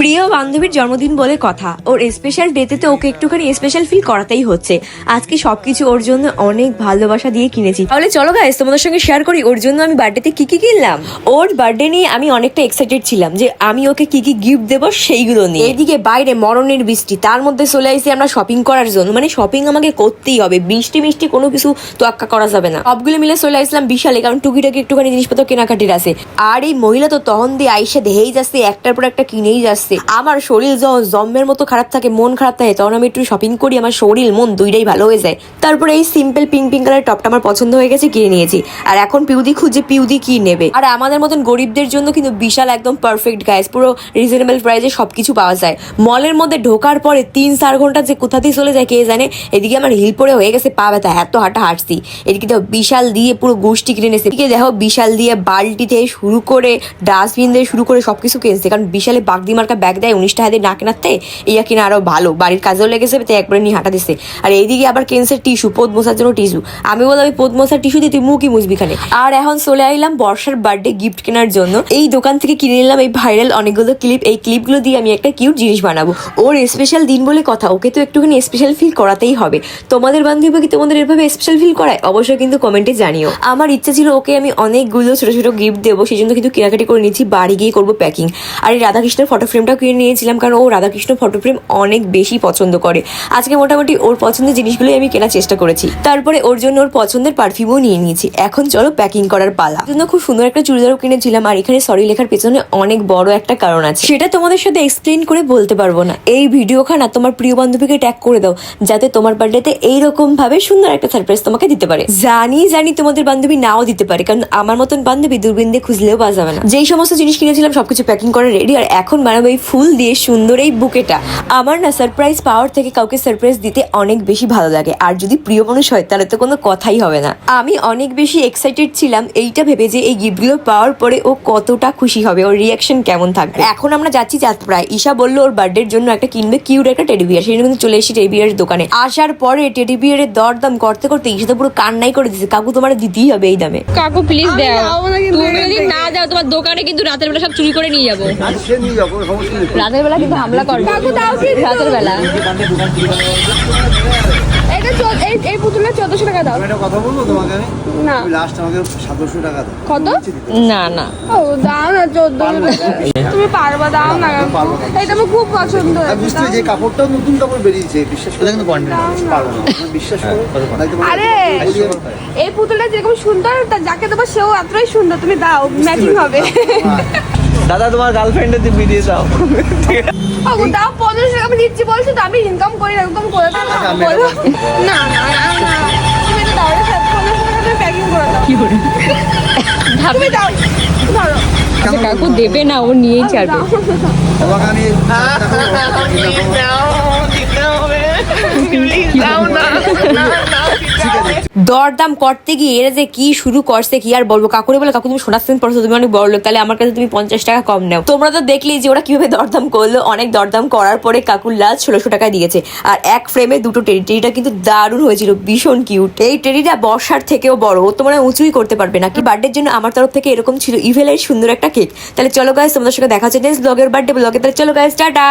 প্রিয় বান্ধবীর জন্মদিন বলে কথা। ওর স্পেশাল ডেতে তো ওকে একটুখানি স্পেশাল ফিল করাতেই হচ্ছে। আজকে সবকিছু ওর জন্য অনেক ভালোবাসা দিয়ে কিনেছি। তাহলে চলো গাইস তোমাদের সঙ্গে শেয়ার করি, ওর জন্য আমি বার্থডেতে কি কি কিনলাম? ওর বার্থডে নিয়ে আমি অনেকটা এক্সাইটেড ছিলাম যে আমি ওকে কি কি গিফট দেবো সেইগুলো নিয়ে। এদিকে বাইরে মরণের বৃষ্টি, তার মধ্যে চলে আসি আমরা শপিং করার জন্য। মানে শপিং আমাকে করতেই হবে, বৃষ্টি মিষ্টি কোনো কিছু তোয়াক্কা করা যাবে না। সবগুলো মিলে চলে আসলাম বিশালে কারণ টুকিটাকি একটুখানি জিনিসপত্র কেনাকাটির আছে। আর এই মহিলা তো তখন দিয়ে আইসা দেহেই যাচ্ছে, একটার পর একটা কিনেই যাচ্ছে। আমার শরীর যখন জম্মের মতো খারাপ থাকে, মন খারাপ থাকে, তখন আমি একটু শপিং করি, আমার শরীর, মন দুইটাই ভালো হয়ে যায়। তারপরে এই সিম্পল পিঙ্ক পিঙ্ক কালার টপটা আমার পছন্দ হয়ে গেছে, কিনে নিয়েছি। আর এখন পিউদি খুঁজে পিউদি কি নেবে? আর আমাদের মতন গরিবদের জন্য কিন্তু বিশাল একদম পারফেক্ট গাইস পুরো রিজনেবল প্রাইসে সবকিছু পাওয়া যায়। মলের মধ্যে ঢোকার পরে তিন চার ঘণ্টা যে কোথা দিয়ে চলে যায়, কে জানে? এদিকে আমার হিল পরে হয়ে গেছে, পা ব্যথা, এত হাঁটা হাঁটছি। এদিকে দেখো বিশাল দিয়ে পুরো গোষ্ঠী কিনে নিয়েছে। এদিকে দেখো বিশাল দিয়ে থেকে শুরু করে ডাস্টবিন দিয়ে শুরু করে সবকিছু কিনেছে। কারণ বিশালে বাগদি মার্কা ব্যাগ দেয় উনিশটা হাতে না কেনাতে, ইয়া কিনা আরও ভালো, বাড়ির কাজেও লেগেছে, তাই একবারে নিয়ে হাঁটা দিছে। আর এইদিকে আবার কিনছে টিস্যু পোদ মোছার জন্য টিস্যু। আমি বললাম পোদ মোছার টিস্যু দিয়ে তুই মুখই মুছবি খানে আর এখন চলে আইলাম বর্ষার বার্থডে গিফট কেনার জন্য। এই দোকান থেকে কিনে নিলাম এই ভাইরাল অনেকগুলো ক্লিপ এই ক্লিপগুলো দিয়ে আমি একটা কিউট জিনিস বানাবো। ওর স্পেশাল দিন বলে কথা, ওকে তো একটুখানি স্পেশাল ফিল করাতেই হবে। তোমাদের বান্ধবী কি তোমাদের এভাবে স্পেশাল ফিল করায়? অবশ্যই কিন্তু কমেন্টে জানিও। আমার ইচ্ছা ছিল ওকে আমি অনেকগুলো ছোট ছোট গিফট দেবো, সেই জন্য কিন্তু কেনাকাটি করে নিয়েছি, বাড়ি গিয়ে করব প্যাকিং আর এই রাধাকৃষ্ণের ফটো ফ্রেমটাও কিনে নিয়েছিলাম, কারণ ও রাধাকৃষ্ণ ফটো ফ্রেম অনেক বেশি পছন্দ করে। আজকে মোটামুটি ওর পছন্দের জিনিসগুলোই আমি কেনার চেষ্টা করেছি। তারপরে ওর জন্য ওর পছন্দের পারফিউমও নিয়ে নিয়েছি। এখন চলো প্যাকিং করার পালা। জন্য খুব সুন্দর একটা চুড়িদারও কিনেছিলাম, আর এখানে সরি লেখার পেছনে অনেক বড় একটা কারণ আছে। সেটা তোমাদের সাথে এক্সপ্লেন করে বলতে পারব না। এই ভিডিওখানা তোমার প্রিয় বান্ধবীকে ট্যাগ করে দাও, যাতে তোমার বার্থডেতে এইরকম ভাবে সুন্দর একটা সারপ্রাইজ তোমাকে দিতে পারে। জানি জানি তোমাদের বান্ধবী নাও দিতে পারে, কারণ আমার মতন বান্ধবী দূরবীন দিয়ে খুঁজলেও পাওয়া যাবে না। যেই সমস্ত জিনিস কিনেছিলাম, সবকিছু প্যাকিং করা রেডি আর এখন বানাবো এই ফুল দিয়ে সুন্দর এই বুকেটা। আমার না সারপ্রাইজ পাওয়ার থেকে কাউকে সারপ্রাইজ দিতে অনেক বেশি ভালো লাগে। আর যদি প্রিয় মানুষ হয় তাহলে তো কোনো কথাই হবে না। আমি অনেক বেশি এক্সাইটেড ছিলাম এইটা ভেবে যে এই গিফটগুলো পাওয়ার পরে ও কতটা খুশি হবে। ওর রিয়াকশন কেমন থাকবে? এখন আমরা যাচ্ছি যাত্রায়। ঈশা বলল ওর বার্থডের জন্য একটা কিনবে কিউট একটা টেডি বিয়ার সেই জন্য কিন্তু চলে এসেছি টেডি বিয়ারের দোকানে। আসার পরে টেডি বিয়ারের দরদাম করতে করতে ঈশা তো পুরো কান্নাই করে দিচ্ছে কাকু তোমার দিতেই হবে এই দামে। কাকু প্লিজ দাও। না কিন্তু তুমি যদি না যাও তোমার দোকানে কিন্তু রাতের বেলা সব চুরি করে নিয়ে যাব। নিয়ে যাব সমস্যা নেই রাতের বেলা কিন্তু হামলা করবে? রাতের বেলা। এটা এই এই পুতুলের চোদ্দশো টাকা দাও। একটা কথা বলব তোমাকে? আমি না লাস্ট আমাকে সাতশো টাকা দাও। কত? না না। ও দাও না চোদ্দশো টাকা। তুমি পারবা দাও না। এটা আমার খুব পছন্দ বুঝতে যে কাপড়টাও নতুন কাপড় বেরিয়েছে বিশ্বাস করে। কিন্তু পারব না। বিশ্বাস করো। আরে এই পুতুলটা যেরকম সুন্দর যাকে দেবো সেও এতটাই সুন্দর। তুমি দাও ম্যাচিং হবে। দাদা তোমার গার্লফ্রেন্ডের তুমি দিয়ে দাও। দাও পঞ্চাশ টাকা আমি দিচ্ছি বলছো তো আমি ইনকাম করি না ইনকাম করে দাও না বলো। না না না তুমি এটা দাও টাকা প্যাকিং করে দাও। তুমি দাও ধরো। আচ্ছা, কাকু দেবে না ও নিয়েই ছাড়বে দাও। তোমাকে আমি দরদাম করতে গিয়ে এরা যে কি শুরু করছে, কি আর বলব? কাকুরে বলে, কাকু, তুমি সোনার সেন পড়ছো তুমি অনেক বড় লোক, তাহলে আমার কাছে তুমি পঞ্চাশ টাকা কম নাও। তোমরা তো দেখলি যে ওরা কীভাবে দরদাম করল। অনেক দরদাম করার পরে কাকুর লাস্ট ষোলোশো টাকা দিয়েছে। আর এক ফ্রেমে দুটো টেডি টেডিটা কিন্তু দারুণ হয়েছিল, ভীষণ কিউট এই টেডিটা বর্ষার থেকেও বড়, ও তোমরা উঁচুই করতে পারবে না। কি বার্থডের জন্য আমার তরফ থেকে এরকম ছিল ইভেলের সুন্দর একটা কেক তাহলে চলো গাইস তোমাদের সঙ্গে দেখা হচ্ছে নেক্সট ব্লগের বার্থডে ব্লগে তাহলে চলো গাইস টাটা!